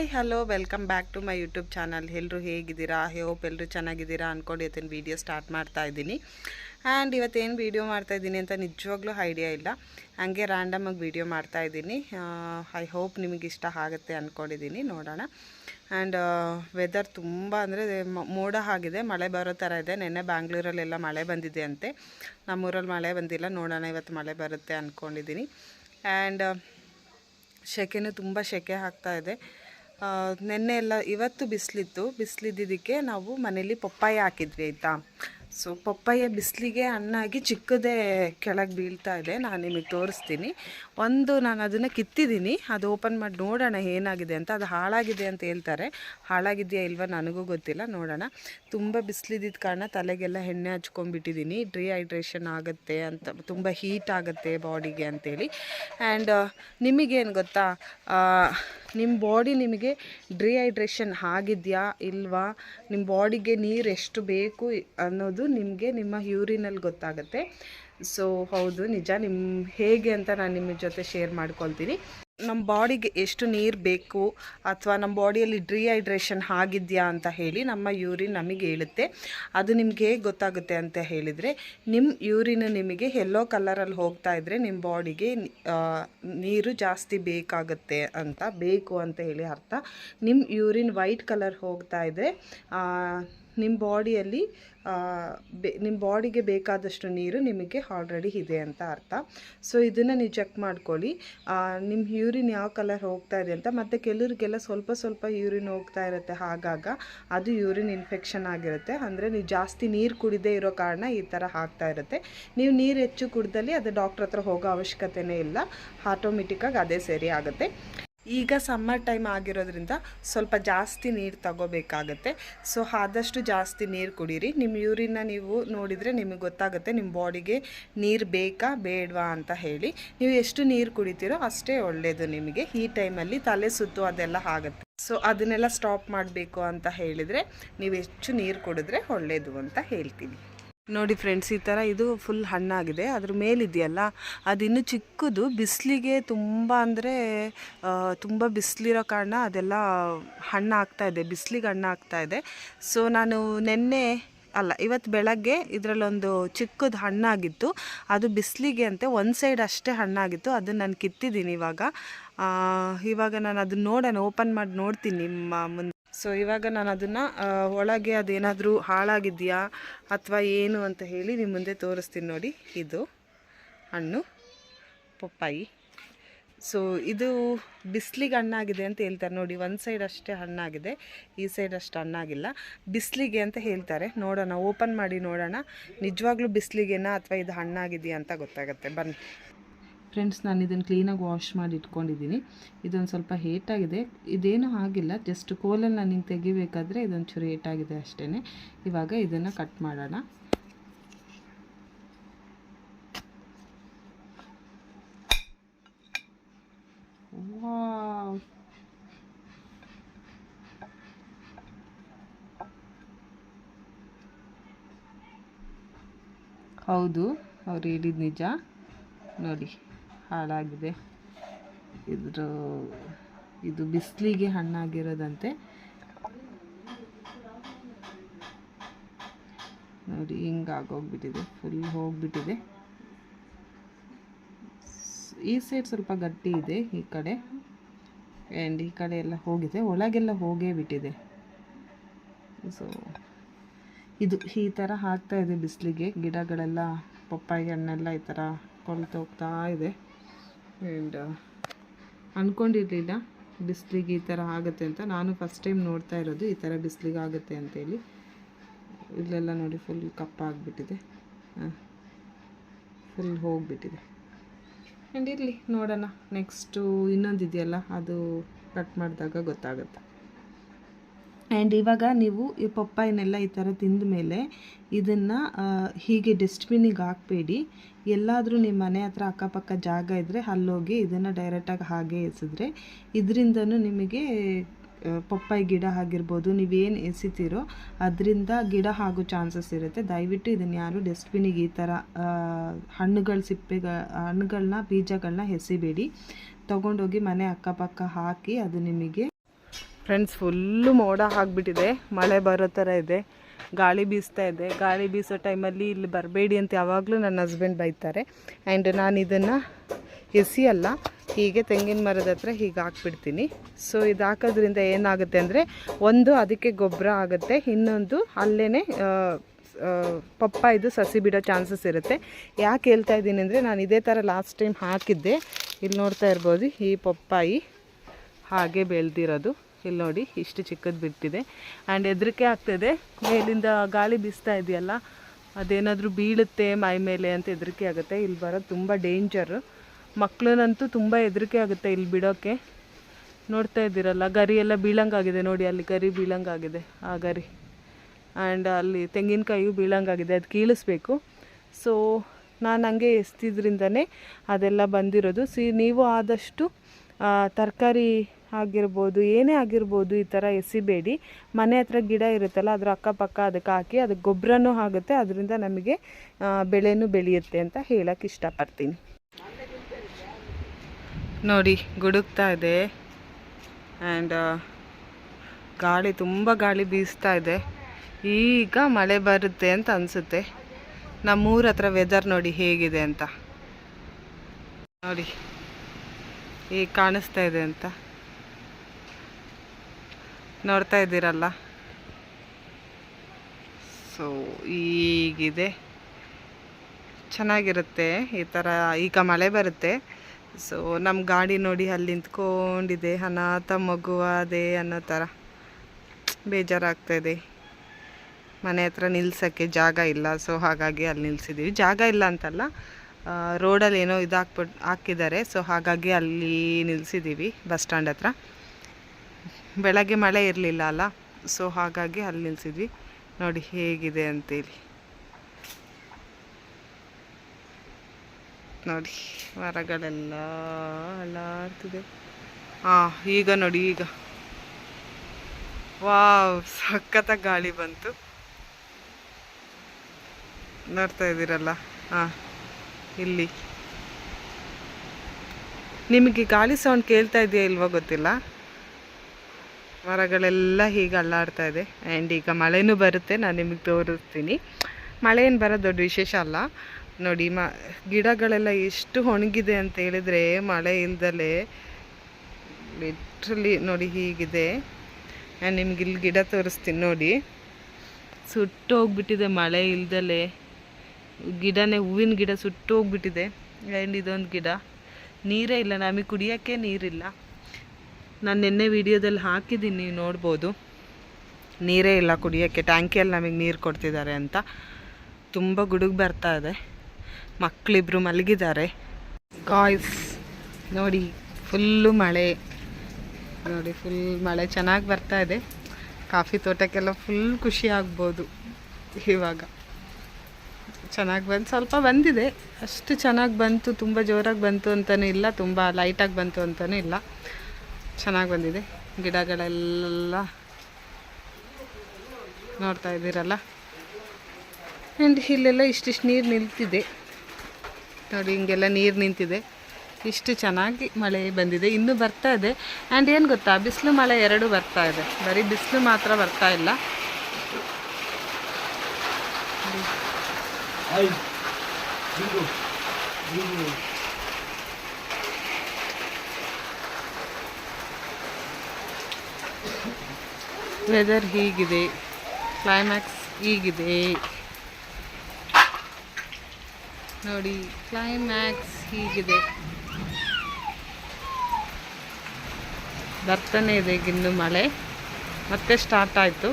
Hi hello welcome back to my YouTube channel ಎಲ್ಲರೂ ಹೇಗಿದ್ದೀರಾ? Hope ಎಲ್ಲರೂ ಚೆನ್ನಾಗಿದ್ದೀರಾ ಅಂದ್ಕೊಂಡು ಇವತ್ತಿನ ವೀಡಿಯೋ ಸ್ಟಾರ್ಟ್ ಮಾಡ್ತಾ ಇದ್ದೀನಿ. ಆ್ಯಂಡ್ ಇವತ್ತೇನು ವೀಡಿಯೋ ಮಾಡ್ತಾ ಇದ್ದೀನಿ ಅಂತ ನಿಜವಾಗ್ಲೂ ಐಡಿಯಾ ಇಲ್ಲ. ಹಂಗೆ ರ್ಯಾಂಡಮಾಗಿ ವೀಡಿಯೋ ಮಾಡ್ತಾ ಇದ್ದೀನಿ. ಐ ಹೋಪ್ ನಿಮಗೆ ಇಷ್ಟ ಆಗುತ್ತೆ ಅಂದ್ಕೊಂಡಿದ್ದೀನಿ ನೋಡೋಣ. ಆ್ಯಂಡ್ ವೆದರ್ ತುಂಬ ಅಂದರೆ ಮೋಡ ಆಗಿದೆ. ಮಳೆ ಬರೋ ಥರ ಇದೆ. ನೆನ್ನೆ ಬ್ಯಾಂಗ್ಳೂರಲ್ಲೆಲ್ಲ ಮಳೆ ಬಂದಿದೆ ಅಂತೆ. ನಮ್ಮೂರಲ್ಲಿ ಮಳೆ ಬಂದಿಲ್ಲ. ನೋಡೋಣ ಇವತ್ತು ಮಳೆ ಬರುತ್ತೆ ಅಂದ್ಕೊಂಡಿದ್ದೀನಿ ಆ್ಯಂಡ್ ಸೆಕೆನೂ ತುಂಬ ಸೆಕೆ ಆಗ್ತಾಯಿದೆ ನೆನ್ನೆ ಎಲ್ಲ ಇವತ್ತು ಬಿಸಿಲಿತ್ತು. ಬಿಸಿಲಿದ್ದಕ್ಕೆ ನಾವು ಮನೇಲಿ ಪಪ್ಪಾಯ ಹಾಕಿದ್ವಿ, ಆಯಿತಾ? ಸೊ ಪಪ್ಪಾಯ ಬಿಸಿಲಿಗೆ ಹಣ್ಣಾಗಿ ಚಿಕ್ಕದೇ ಕೆಳಗೆ ಬೀಳ್ತಾ ಇದೆ. ನಾನು ನಿಮಗೆ ತೋರಿಸ್ತೀನಿ. ಒಂದು ನಾನು ಅದನ್ನು ಕಿತ್ತಿದ್ದೀನಿ. ಅದು ಓಪನ್ ಮಾಡಿ ನೋಡೋಣ ಏನಾಗಿದೆ ಅಂತ. ಅದು ಹಾಳಾಗಿದೆ ಅಂತ ಹೇಳ್ತಾರೆ. ಹಾಳಾಗಿದೆಯಾ ಇಲ್ವಾ ನನಗೂ ಗೊತ್ತಿಲ್ಲ. ನೋಡೋಣ. ತುಂಬ ಬಿಸಿಲಿದ್ದ ಕಾರಣ ತಲೆಗೆಲ್ಲ ಎಣ್ಣೆ ಹಚ್ಕೊಂಡ್ಬಿಟ್ಟಿದ್ದೀನಿ. ಡಿಹೈಡ್ರೇಷನ್ ಆಗುತ್ತೆ ಅಂತ, ತುಂಬ ಹೀಟ್ ಆಗುತ್ತೆ ಬಾಡಿಗೆ ಅಂತೇಳಿ. ಆ್ಯಂಡ್ ನಿಮಗೇನು ಗೊತ್ತಾ? ನಿಮ್ಮ ಬಾಡಿ ನಿಮಗೆ ಡಿಹೈಡ್ರೇಷನ್ ಆಗಿದೆಯಾ ಇಲ್ವಾ? ನಿಮ್ಮ ಬಾಡಿಗೆ ನೀರು ಎಷ್ಟು ಬೇಕು ಅನ್ನೋದು ನಿಮಗೆ ನಿಮ್ಮ ಯೂರಿನಲ್ಲಿ ಗೊತ್ತಾಗುತ್ತೆ. ಸೊ ಹೌದು, ನಿಜ. ನಿಮ್ಮ ಹೇಗೆ ಅಂತ ನಾನು ನಿಮ್ಮ ಜೊತೆ ಶೇರ್ ಮಾಡ್ಕೊಳ್ತೀನಿ. ನಮ್ಮ ಬಾಡಿಗೆ ಎಷ್ಟು ನೀರು ಬೇಕು ಅಥವಾ ನಮ್ಮ ಬಾಡಿಯಲ್ಲಿ ಡ್ರಿಹೈಡ್ರೇಷನ್ ಆಗಿದೆಯಾ ಅಂತ ಹೇಳಿ ನಮ್ಮ ಯೂರಿನ್ ನಮಗೆ ಹೇಳುತ್ತೆ. ಅದು ನಿಮ್ಗೆ ಹೇಗೆ ಗೊತ್ತಾಗುತ್ತೆ ಅಂತ ಹೇಳಿದರೆ ನಿಮ್ಮ ಯೂರಿನ್ ನಿಮಗೆ ಎಲ್ಲೋ ಕಲರಲ್ಲಿ ಹೋಗ್ತಾ ಇದ್ದರೆ ನಿಮ್ಮ ಬಾಡಿಗೆ ನೀರು ಜಾಸ್ತಿ ಬೇಕಾಗುತ್ತೆ ಅಂತ, ಬೇಕು ಅಂತ ಹೇಳಿ ಅರ್ಥ. ನಿಮ್ಮ ಯೂರಿನ್ ವೈಟ್ ಕಲರ್ ಹೋಗ್ತಾ ಇದ್ದರೆ ನಿಮ್ಮ ಬಾಡಿಯಲ್ಲಿ ಬೆ, ನಿಮ್ಮ ಬಾಡಿಗೆ ಬೇಕಾದಷ್ಟು ನೀರು ನಿಮಗೆ ಆಲ್ರೆಡಿ ಇದೆ ಅಂತ ಅರ್ಥ. ಸೊ ಇದನ್ನು ನೀವು ಚೆಕ್ ಮಾಡ್ಕೊಳ್ಳಿ. ನಿಮ್ಮ ಯೂರಿನ್ ಯಾವ ಕಲರ್ ಹೋಗ್ತಾ ಇದೆ ಅಂತ. ಮತ್ತು ಕೆಲವರಿಗೆಲ್ಲ ಸ್ವಲ್ಪ ಸ್ವಲ್ಪ ಯೂರಿನ್ ಹೋಗ್ತಾ ಇರುತ್ತೆ ಹಾಗಾಗ. ಅದು ಯೂರಿನ್ ಇನ್ಫೆಕ್ಷನ್ ಆಗಿರುತ್ತೆ. ಅಂದರೆ ನೀವು ಜಾಸ್ತಿ ನೀರು ಕುಡಿದೇ ಇರೋ ಕಾರಣ ಈ ಥರ ಆಗ್ತಾ ಇರುತ್ತೆ. ನೀವು ನೀರು ಹೆಚ್ಚು ಕುಡ್ದಲ್ಲಿ ಅದು ಡಾಕ್ಟ್ರ್ ಹತ್ರ ಹೋಗೋ ಅವಶ್ಯಕತೆನೇ ಇಲ್ಲ. ಆಟೋಮೆಟಿಕ್ಕಾಗಿ ಅದೇ ಸರಿ ಆಗುತ್ತೆ. ಈಗ ಸಮ್ಮರ್ ಟೈಮ್ ಆಗಿರೋದ್ರಿಂದ ಸ್ವಲ್ಪ ಜಾಸ್ತಿ ನೀರು ತಗೋಬೇಕಾಗತ್ತೆ. ಸೊ ಆದಷ್ಟು ಜಾಸ್ತಿ ನೀರು ಕುಡೀರಿ. ನಿಮ್ಮ ಯೂರಿನ ನೀವು ನೋಡಿದರೆ ನಿಮಗೆ ಗೊತ್ತಾಗುತ್ತೆ ನಿಮ್ಮ ಬಾಡಿಗೆ ನೀರು ಬೇಕಾ, ಬೇಡವಾ ಅಂತ ಹೇಳಿ. ನೀವು ಎಷ್ಟು ನೀರು ಕುಡಿತೀರೋ ಅಷ್ಟೇ ಒಳ್ಳೆಯದು ನಿಮಗೆ. ಈ ಟೈಮಲ್ಲಿ ತಲೆ ಸುತ್ತು ಅದೆಲ್ಲ ಆಗುತ್ತೆ. ಸೊ ಅದನ್ನೆಲ್ಲ ಸ್ಟಾಪ್ ಮಾಡಬೇಕು ಅಂತ ಹೇಳಿದರೆ ನೀವು ಹೆಚ್ಚು ನೀರು ಕುಡಿದ್ರೆ ಒಳ್ಳೆಯದು ಅಂತ ಹೇಳ್ತೀನಿ. ನೋಡಿ ಫ್ರೆಂಡ್ಸ್ ಈ ಥರ ಇದು ಫುಲ್ ಹಣ್ಣಾಗಿದೆ. ಅದ್ರ ಮೇಲಿದೆಯಲ್ಲ, ಅದಿನ್ನೂ ಚಿಕ್ಕದು, ಬಿಸಿಲಿಗೆ ತುಂಬ ಅಂದರೆ ತುಂಬ ಬಿಸಿಲಿರೋ ಕಾರಣ ಅದೆಲ್ಲ ಹಣ್ಣು ಇದೆ, ಬಿಸಿಲಿಗೆ ಹಣ್ಣು ಇದೆ. ಸೊ ನಾನು ನಿನ್ನೆ, ಅಲ್ಲ ಇವತ್ತು ಬೆಳಗ್ಗೆ ಇದರಲ್ಲೊಂದು ಚಿಕ್ಕದು ಹಣ್ಣಾಗಿತ್ತು. ಅದು ಬಿಸಿಲಿಗೆ ಅಂತೆ, ಒಂದು ಸೈಡ್ ಅಷ್ಟೇ ಹಣ್ಣಾಗಿತ್ತು. ಅದನ್ನು ನಾನು ಕಿತ್ತಿದ್ದೀನಿ ಇವಾಗ. ಇವಾಗ ನಾನು ಅದನ್ನ ನೋಡೋಣ ಓಪನ್ ಮಾಡಿ ನೋಡ್ತೀನಿ ನಿಮ್ಮ ಮುಂದೆ. ಸೊ ಇವಾಗ ನಾನು ಅದನ್ನು ಒಳಗೆ ಅದೇನಾದರೂ ಹಾಳಾಗಿದೆಯಾ ಅಥವಾ ಏನು ಅಂತ ಹೇಳಿ ನಿಮ್ಮ ಮುಂದೆ ತೋರಿಸ್ತೀನಿ ನೋಡಿ. ಇದು ಹಣ್ಣು, ಪಪ್ಪಾಯಿ. ಸೊ ಇದು ಬಿಸಿಲಿಗೆ ಹಣ್ಣಾಗಿದೆ ಅಂತ ಹೇಳ್ತಾರೆ. ನೋಡಿ, ಒಂದು ಸೈಡ್ ಅಷ್ಟೇ ಹಣ್ಣಾಗಿದೆ, ಈ ಸೈಡ್ ಅಷ್ಟು ಹಣ್ಣಾಗಿಲ್ಲ. ಬಿಸಿಲಿಗೆ ಅಂತ ಹೇಳ್ತಾರೆ. ನೋಡೋಣ ಓಪನ್ ಮಾಡಿ ನೋಡೋಣ. ನಿಜವಾಗ್ಲೂ ಬಿಸಿಲಿಗೆನಾ ಅಥವಾ ಇದು ಹಣ್ಣಾಗಿದೆಯಾ ಅಂತ ಗೊತ್ತಾಗುತ್ತೆ. ಬನ್ನಿ. ಫ್ರೆಂಡ್ಸ್ ನಾನು ಇದನ್ನು ಕ್ಲೀನಾಗಿ ವಾಶ್ ಮಾಡಿ ಇಟ್ಕೊಂಡಿದ್ದೀನಿ. ಇದೊಂದು ಸ್ವಲ್ಪ ಹೇಟಾಗಿದೆ ಇದೇನು ಆಗಿಲ್ಲ ಜಸ್ಟ್ ಕೋಲಲ್ಲಿ ನಾನು ಹಿಂಗೆ ತೆಗಿಬೇಕಾದ್ರೆ ಇದೊಂಚೂರು ಹೇಟಾಗಿದೆ ಅಷ್ಟೇ ಇವಾಗ ಇದನ್ನು ಕಟ್ ಮಾಡೋಣ. ಹೌದು, ಅವ್ರು ಹೇಳಿದ ನಿಜ. ನೋಡಿ. ಹಾಳಾಗಿದೆ. ಇದ್ರ, ಇದು ಬಿಸಿಲಿಗೆ ಹಣ್ಣಾಗಿರೋದಂತೆ. ನೋಡಿ, ಹಿಂಗಾಗೋಗ್ಬಿಟ್ಟಿದೆ. ಫುಲ್ ಹೋಗ್ಬಿಟ್ಟಿದೆ. ಈ ಸೈಡ್ ಸ್ವಲ್ಪ ಗಟ್ಟಿ ಇದೆ ಈ ಕಡೆ. ಆ್ಯಂಡ್ ಈ ಕಡೆ ಎಲ್ಲ ಹೋಗಿದೆ. ಒಳಗೆಲ್ಲ ಹೋಗೇ ಬಿಟ್ಟಿದೆ. ಸೊ ಇದು ಈ ಥರ ಹಾಕ್ತಾ ಇದೆ ಬಿಸಿಲಿಗೆ. ಗಿಡಗಳೆಲ್ಲ, ಪಪ್ಪಾಯಿ ಹಣ್ಣೆಲ್ಲ ಈ ಥರ ಕೊಳ್ತೋಗ್ತಾ ಇದೆ. ಆ್ಯಂಡ್ ಅಂದ್ಕೊಂಡಿರಲಿಲ್ಲ ಬಿಸಿಲಿಗೆ ಈ ಥರ ಆಗುತ್ತೆ ಅಂತ. ನಾನು ಫಸ್ಟ್ ಟೈಮ್ ನೋಡ್ತಾ ಇರೋದು ಈ ಥರ ಬಿಸಿಲಿಗೆ ಆಗುತ್ತೆ ಅಂತೇಳಿ. ಇಲ್ಲೆಲ್ಲ ನೋಡಿ ಫುಲ್ ಕಪ್ಪಾಗಿಬಿಟ್ಟಿದೆ. ಫುಲ್ ಹೋಗಿಬಿಟ್ಟಿದೆ. ಆ್ಯಂಡ್ ಇರಲಿ, ನೋಡೋಣ. ನೆಕ್ಸ್ಟು ಇನ್ನೊಂದು ಇದೆಯಲ್ಲ ಅದು ಕಟ್ ಮಾಡಿದಾಗ ಗೊತ್ತಾಗುತ್ತೆ. ಆ್ಯಂಡ್ ಇವಾಗ ನೀವು ಈ ಪಪ್ಪಾಯನ್ನೆಲ್ಲ ಈ ಥರ ತಿಂದ ಮೇಲೆ ಇದನ್ನು ಹೀಗೆ ಡಸ್ಟ್ಬಿನ್ನಿಗೆ ಹಾಕಬೇಡಿ. ಎಲ್ಲಾದರೂ ನಿಮ್ಮ ಮನೆ ಹತ್ರ ಅಕ್ಕಪಕ್ಕ ಜಾಗ ಇದ್ದರೆ ಅಲ್ಲೋಗಿ ಇದನ್ನು ಡೈರೆಕ್ಟಾಗಿ ಹಾಗೆ ಎಸಿದ್ರೆ ಇದರಿಂದನೂ ನಿಮಗೆ ಪಪ್ಪಾಯಿ ಗಿಡ ಆಗಿರ್ಬೋದು ನೀವೇನು ಎಸಿತೀರೋ ಅದರಿಂದ ಗಿಡ ಆಗೋ ಚಾನ್ಸಸ್ ಇರುತ್ತೆ. ದಯವಿಟ್ಟು ಇದನ್ನು ಯಾರು ಡಸ್ಟ್ಬಿನ್ನಿಗೆ ಈ ಥರ ಹಣ್ಣುಗಳ ಸಿಪ್ಪೆಗ ಹಣ್ಣುಗಳನ್ನ ಬೀಜಗಳನ್ನ ಎಸಿಬೇಡಿ. ತೊಗೊಂಡೋಗಿ ಮನೆ ಅಕ್ಕಪಕ್ಕ ಹಾಕಿ ಅದು ನಿಮಗೆ ಫ್ರೆಂಡ್ಸ್, ಫುಲ್ಲು ಮೋಡ ಆಗಿಬಿಟ್ಟಿದೆ. ಮಳೆ ಬರೋ ಥರ ಇದೆ. ಗಾಳಿ ಬೀಸ್ತಾ ಇದೆ. ಗಾಳಿ ಬೀಸೋ ಟೈಮಲ್ಲಿ ಇಲ್ಲಿ ಬರಬೇಡಿ ಅಂತ ಯಾವಾಗಲೂ ನನ್ನ ಹಸ್ಬೆಂಡ್ ಬೈತಾರೆ. ಆ್ಯಂಡ್ ನಾನು ಇದನ್ನು ಎಸಿಯಲ್ಲ ಹೀಗೆ ತೆಂಗಿನ ಮರದ ಹತ್ರ ಹೀಗೆ ಹಾಕ್ಬಿಡ್ತೀನಿ. ಸೊ ಇದು ಹಾಕೋದ್ರಿಂದ ಏನಾಗುತ್ತೆ ಅಂದರೆ, ಒಂದು ಅದಕ್ಕೆ ಗೊಬ್ಬರ ಆಗುತ್ತೆ, ಇನ್ನೊಂದು ಅಲ್ಲೇ ಇದು ಸಸಿ ಬಿಡೋ ಚಾನ್ಸಸ್ ಇರುತ್ತೆ. ಯಾಕೆ ಹೇಳ್ತಾ ಇದ್ದೀನಿ ಅಂದರೆ, ನಾನು ಇದೇ ಥರ ಲಾಸ್ಟ್ ಟೈಮ್ ಹಾಕಿದ್ದೆ. ಇಲ್ಲಿ ನೋಡ್ತಾ ಇರ್ಬೋದು, ಈ ಪಪ್ಪಾಯಿ ಹಾಗೆ ಬೆಳೆದಿರೋದು. ಇಲ್ಲಿ ನೋಡಿ, ಇಷ್ಟು ಚಿಕ್ಕದು ಬಿಟ್ಟಿದೆ. ಆ್ಯಂಡ್ ಹೆದರಿಕೆ ಆಗ್ತದೆ. ಮೇಲಿಂದ ಗಾಳಿ ಬೀಸ್ತಾ ಇದೆಯಲ್ಲ, ಅದೇನಾದರೂ ಬೀಳುತ್ತೆ ಮೈ ಮೇಲೆ ಅಂತ ಹೆದರಿಕೆ ಆಗುತ್ತೆ. ಇಲ್ಲಿ ಬರೋದು ತುಂಬ ಡೇಂಜರು ಮಕ್ಳನ್ನಂತೂ ತುಂಬ ಹೆದರಿಕೆ ಆಗುತ್ತೆ ಇಲ್ಲಿ ಬಿಡೋಕ್ಕೆ ನೋಡ್ತಾ ಇದ್ದೀರಲ್ಲ, ಗರಿ ಎಲ್ಲ ಬೀಳಂಗಾಗಿದೆ ನೋಡಿ, ಅಲ್ಲಿ ಗರಿ ಬೀಳಂಗಾಗಿದೆ, ಆ ಗರಿ. ಆ್ಯಂಡ್ ಅಲ್ಲಿ ತೆಂಗಿನಕಾಯಿಯು ಬೀಳಂಗಾಗಿದೆ, ಅದು ಕೀಳಿಸ್ಬೇಕು. ಸೊ ನಾನು ಹಂಗೆ ಎಸ್ತಿದ್ರಿಂದನೇ ಅದೆಲ್ಲ ಬಂದಿರೋದು. ಸಿ ನೀವು ಆದಷ್ಟು ತರಕಾರಿ ಆಗಿರ್ಬೋದು, ಏನೇ ಆಗಿರ್ಬೋದು ಈ ಥರ ಎಸಿಬೇಡಿ. ಮನೆ ಹತ್ರ ಗಿಡ ಇರುತ್ತಲ್ಲ, ಅದ್ರ ಅಕ್ಕಪಕ್ಕ ಅದಕ್ಕೆ ಹಾಕಿ ಅದಕ್ಕೆ ಗೊಬ್ಬರನೂ ಆಗುತ್ತೆ. ಅದರಿಂದ ನಮಗೆ ಬೆಳೆನೂ ಬೆಳೆಯುತ್ತೆ ಅಂತ ಹೇಳಕ್ಕೆ ಇಷ್ಟಪಡ್ತೀನಿ. ನೋಡಿ, ಗುಡುಕ್ತಾ ಇದೆ. ಆ್ಯಂಡ್ ಗಾಳಿ, ತುಂಬ ಗಾಳಿ ಬೀಸ್ತಾ ಇದೆ. ಈಗ ಮಳೆ ಬರುತ್ತೆ ಅಂತ ಅನಿಸುತ್ತೆ. ನಮ್ಮೂರ ಹತ್ರ ವೆದರ್ ನೋಡಿ ಹೇಗಿದೆ ಅಂತ. ನೋಡಿ ಈಗ ಕಾಣಿಸ್ತಾ ಇದೆ ಅಂತ. ನೋಡ್ತಾ ಇದ್ದೀರಲ್ಲ? ಸೊ ಈಗಿದೆ ಚೆನ್ನಾಗಿರುತ್ತೆ ಈ ಥರ, ಈಗ ಮಳೆ ಬರುತ್ತೆ. ಸೊ ನಮ್ಮ ಗಾಡಿ ನೋಡಿ ಅಲ್ಲಿ ನಿಂತ್ಕೊಂಡಿದೆ, ಅನಾಥ ಮಗು ಅದೇ ಅನ್ನೋ ಥರ. ಬೇಜಾರಾಗ್ತಾಯಿದೆ ಮನೆ ಹತ್ರ ನಿಲ್ಸೋಕ್ಕೆ ಜಾಗ ಇಲ್ಲ ಸೊ ಹಾಗಾಗಿ ಅಲ್ಲಿ ನಿಲ್ಸಿದ್ದೀವಿ ಜಾಗ ಇಲ್ಲ ಅಂತಲ್ಲ ರೋಡಲ್ಲಿ ಏನೋ ಇದಾಕ್ಬಿಟ್ಟು ಹಾಕಿದ್ದಾರೆ ಸೊ ಹಾಗಾಗಿ ಅಲ್ಲಿ ನಿಲ್ಸಿದ್ದೀವಿ ಬಸ್ ಸ್ಟ್ಯಾಂಡ್ ಹತ್ರ. ಬೆಳಗ್ಗೆ ಮಳೆ ಇರಲಿಲ್ಲ ಅಲ್ಲ? ಸೊ ಹಾಗಾಗಿ ಅಲ್ಲಿ ನಿಲ್ಸಿದ್ವಿ. ನೋಡಿ ಹೇಗಿದೆ ಅಂತೇಳಿ. ನೋಡಿ, ಮರಗಳೆಲ್ಲ ಅಲ್ಲಾಡ್ತಿದೆ. ಹಾಂ ಈಗ ನೋಡಿ, ಈಗ. ವಾ ಸಖತ್ತ ಗಾಳಿ ಬಂತು. ನೋಡ್ತಾ ಇದ್ದೀರಲ್ಲ? ಹಾಂ ಇಲ್ಲಿ. ನಿಮಗೆ ಗಾಳಿ ಸೌಂಡ್ ಕೇಳ್ತಾ ಇದೆಯಾ ಇಲ್ವೋ ಗೊತ್ತಿಲ್ಲ? ಮರಗಳೆಲ್ಲ ಹೀಗೆ ಅಲ್ಲಾಡ್ತಾ ಇದೆ. ಆ್ಯಂಡ್ ಈಗ ಮಳೆನೂ ಬರುತ್ತೆ, ನಾನು ನಿಮಗೆ ತೋರಿಸ್ತೀನಿ. ಮಳೆ ಏನು ಬರೋ ದೊಡ್ಡ ವಿಶೇಷ ಅಲ್ಲ. ನೋಡಿ, ಮ, ಗಿಡಗಳೆಲ್ಲ ಎಷ್ಟು ಒಣಗಿದೆ ಅಂತ ಹೇಳಿದರೆ ಮಳೆ ಇಲ್ದಲೇ ಲಿಟ್ರಲಿ ನೋಡಿ ಹೀಗಿದೆ. ನಾನು ನಿಮ್ಗೆ ಇಲ್ಲಿ ಗಿಡ ತೋರಿಸ್ತೀನಿ, ನೋಡಿ. ಸುಟ್ಟೋಗ್ಬಿಟ್ಟಿದೆ ಮಳೆ ಇಲ್ದಲೇ. ಗಿಡನೇ, ಹೂವಿನ ಗಿಡ ಸುಟ್ಟೋಗ್ಬಿಟ್ಟಿದೆ. ಆ್ಯಂಡ್ ಇದೊಂದು ಗಿಡ. ನೀರೇ ಇಲ್ಲ, ನಮಗೆ ಕುಡಿಯೋಕ್ಕೆ ನೀರಿಲ್ಲ. ನಾನು ನಿನ್ನೆ ವಿಡಿಯೋದಲ್ಲಿ ಹಾಕಿದ್ದೀನಿ, ನೀವು ನೋಡ್ಬೋದು. ನೀರೇ ಇಲ್ಲ ಕುಡಿಯೋಕ್ಕೆ ಟ್ಯಾಂಕಿಯಲ್ಲಿ ನಮಗೆ ನೀರು ಕೊಡ್ತಿದ್ದಾರೆ ಅಂತ. ತುಂಬ ಗುಡುಗು ಬರ್ತಾ ಇದೆ. ಮಕ್ಕಳಿಬ್ಬರು ಮಲಗಿದ್ದಾರೆ. ಗಾಯ್ಸ್ ನೋಡಿ ಫುಲ್ಲು ಮಳೆ. ನೋಡಿ ಫುಲ್ ಮಳೆ ಚೆನ್ನಾಗಿ ಬರ್ತಾ ಇದೆ. ಕಾಫಿ ತೋಟಕ್ಕೆಲ್ಲ ಫುಲ್ ಖುಷಿ ಆಗ್ಬೋದು ಇವಾಗ. ಚೆನ್ನಾಗಿ ಬಂದು, ಸ್ವಲ್ಪ ಬಂದಿದೆ. ಅಷ್ಟು ಚೆನ್ನಾಗಿ ಬಂತು, ತುಂಬ ಜೋರಾಗಿ ಬಂತು ಅಂತಲೂ ಇಲ್ಲ, ತುಂಬ ಲೈಟಾಗಿ ಬಂತು ಅಂತಲೂ ಇಲ್ಲ. ಚೆನ್ನಾಗಿ ಬಂದಿದೆ. ಗಿಡಗಳೆಲ್ಲ ನೋಡ್ತಾ ಇದ್ದೀರಲ್ಲ? ಆ್ಯಂಡ್ ಇಲ್ಲೆಲ್ಲ ಇಷ್ಟಿಷ್ಟು ನೀರು ನಿಲ್ತಿದೆ. ನೋಡಿ, ಹಿಂಗೆಲ್ಲ ನೀರು ನಿಂತಿದೆ. ಇಷ್ಟು ಚೆನ್ನಾಗಿ ಮಳೆ ಬಂದಿದೆ. ಇನ್ನೂ ಬರ್ತಾ ಇದೆ. ಆ್ಯಂಡ್ ಏನು ಗೊತ್ತಾ? ಬಿಸಿಲು ಮಳೆ ಎರಡೂ ಬರ್ತಾ ಇದೆ. ಬರೀ ಬಿಸಿಲು ಮಾತ್ರ ಬರ್ತಾ ಇಲ್ಲ. ವೆದರ್ ಹೀಗಿದೆ ಕ್ಲೈಮ್ಯಾಕ್ಸ್ ಹೀಗಿದೆ. ನೋಡಿ ಕ್ಲೈಮ್ಯಾಕ್ಸ್ ಹೀಗಿದೆ. ಬರ್ತಾನೆ ಇದೆ ಗಿನ್ನು ಮಳೆ. ಮತ್ತೆ ಸ್ಟಾರ್ಟ್ ಆಯಿತು.